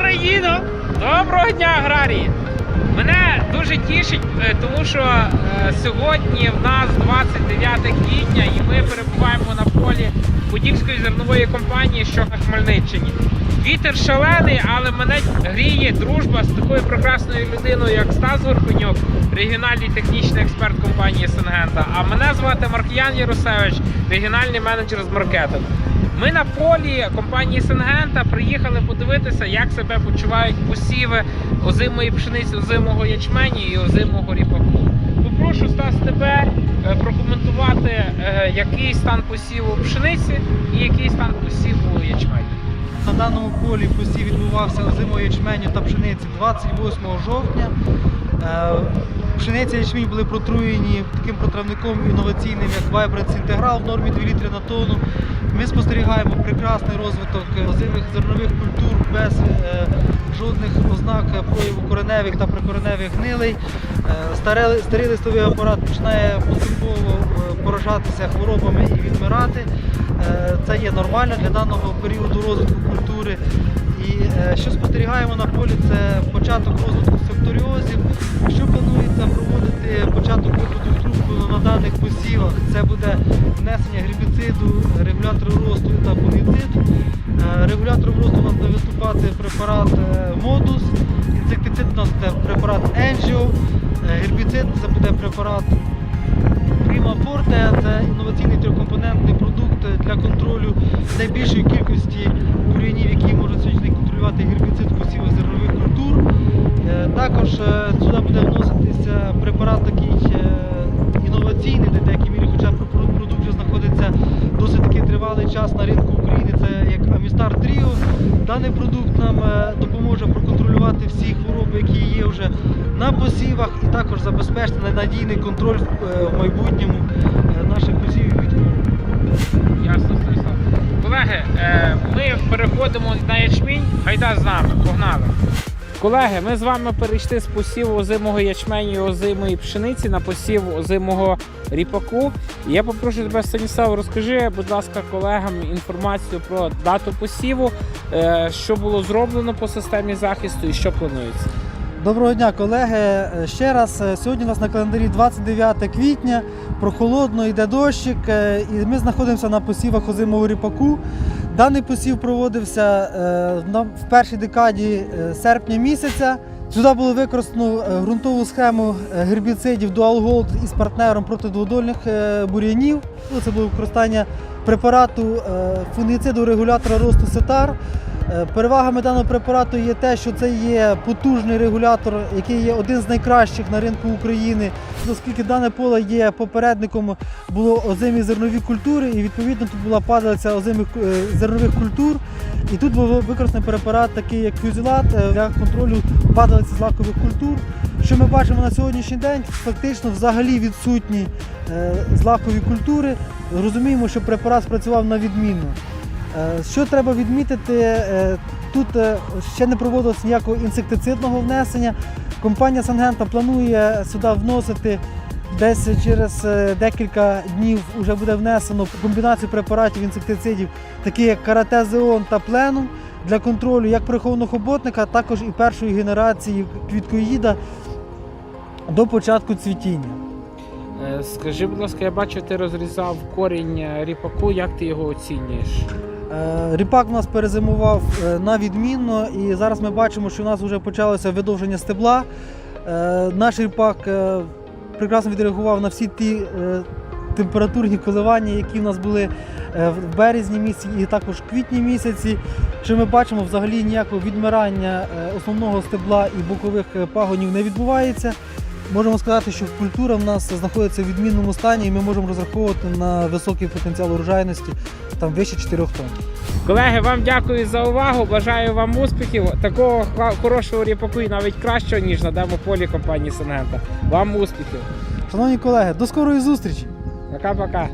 Україно! Доброго дня, аграрії! Мене дуже тішить, е, тому що е, сьогодні в нас 29 квітня і ми перебуваємо на полі Подільської зернової компанії, що на Хмельниччині. Вітер шалений, але мене гріє дружба з такою прекрасною людиною, як Стас Горхуньок, регіональний технічний експерт компанії Сенгента. А мене звати Маркіян Ярусевич, регіональний менеджер з маркетингу. Ми на полі компанії Сенгента приїхали подивитися, як себе почувають посіви озимої пшениці, озимого ячмені і озимого ріпаку. Попрошу Стас тебе е, прокоментувати, е, який стан посіву пшениці і який стан посіву ячмені. На даному полі посів відбувався озимого ячменю та пшениці 28 жовтня. Е, Пшениця і ячмінь були протруєні таким протравником інноваційним, як Vibrance Integral в нормі 2 літри на тонну. Ми спостерігаємо прекрасний розвиток озимих зернових культур без е, жодних ознак прояву кореневих та прикореневих гнилей. Е, Старий листовий апарат починає поступово поражатися хворобами і відмирати. Це є нормально для даного періоду розвитку культури. І е, що спостерігаємо на полі, це початок розвитку септоріозів. Що планується проводити початок виходу трубку на даних посівах? Це буде внесення гербіциду, регулятору росту та фунгіциду. Е, Регулятором росту у нас буде виступати препарат е, Модус, інсектицид у нас буде препарат Angio, е, гербіцид це буде препарат Prima Forte це інноваційний трьохкомпонентний продукт для контролю найбільшої кількості бур'янів, які можуть сьогодні контролювати гербіцид в посівах зернових культур. Е, Також е, сюди буде вноситися препарат такий е, інноваційний, де в деякій мірі, хоча про- продукт вже знаходиться досить таки тривалий час на ринку України, це як Амістар Тріо. Даний продукт нам е, допоможе проконтролювати всі хвороби, які є вже на посівах, і також забезпечити надійний контроль е, в майбутньому е, наших посівів хвороб. Ясно, Станіслав. Колеги, ми переходимо на ячмінь. Гайда з нами, погнали. Колеги, ми з вами перейшли з посіву озимого ячменю і озимої пшениці на посів озимого ріпаку. Я попрошу тебе, Станіслав, розкажи, будь ласка, колегам інформацію про дату посіву, е, що було зроблено по системі захисту і що планується. Доброго дня, колеги. Е, Ще раз, е, сьогодні у нас на календарі 29 квітня, прохолодно, йде дощик, і ми знаходимося на посівах озимого ріпаку. Даний посів проводився е, в першій декаді е, серпня місяця. Сюди було використано е, ґрунтову схему гербіцидів Dual Gold із партнером проти дводольних е, бур'янів. Це було використання препарату фунгіциду регулятора росту сетар. Е, Перевагами даного препарату є те, що це є потужний регулятор, який є один з найкращих на ринку України, оскільки дане поле є попередником було озимі зернові культури, і відповідно тут була падалиця озимих е, зернових культур. І тут був використаний препарат, такий як фюзілат е, для контролю падалиці злакових культур. Що ми бачимо на сьогоднішній день, фактично взагалі відсутні злакові культури. Розуміємо, що препарат спрацював на відмінно. Е, Що треба відмітити, е, тут е, ще не проводилось ніякого інсектицидного внесення. Компанія Сангента планує сюди вносити десь через декілька днів вже буде внесено комбінацію препаратів інсектицидів, такі як каратезеон та пленум для контролю як прихованого хоботника, також і першої генерації квіткоїда до початку цвітіння. Скажи, будь ласка, я бачу, ти розрізав корінь ріпаку, як ти його оцінюєш? Е, Ріпак у нас перезимував е, на відмінно, і зараз ми бачимо, що у нас вже почалося видовження стебла. Е, Наш ріпак прекрасно відреагував на всі ті температурні коливання, які в нас були в березні місяці і також в квітні місяці. Що ми бачимо, взагалі ніякого відмирання основного стебла і бокових пагонів не відбувається. Можемо сказати, що культура в нас знаходиться в відмінному стані, і ми можемо розраховувати на високий потенціал урожайності, там вище 4 тонн. Колеги, вам дякую за увагу. Бажаю вам успіхів. Такого хорошого ріпаку і навіть кращого, ніж на демополі компанії Сенгента. Вам успіхів. Шановні колеги, до скорої зустрічі! Пока-пока.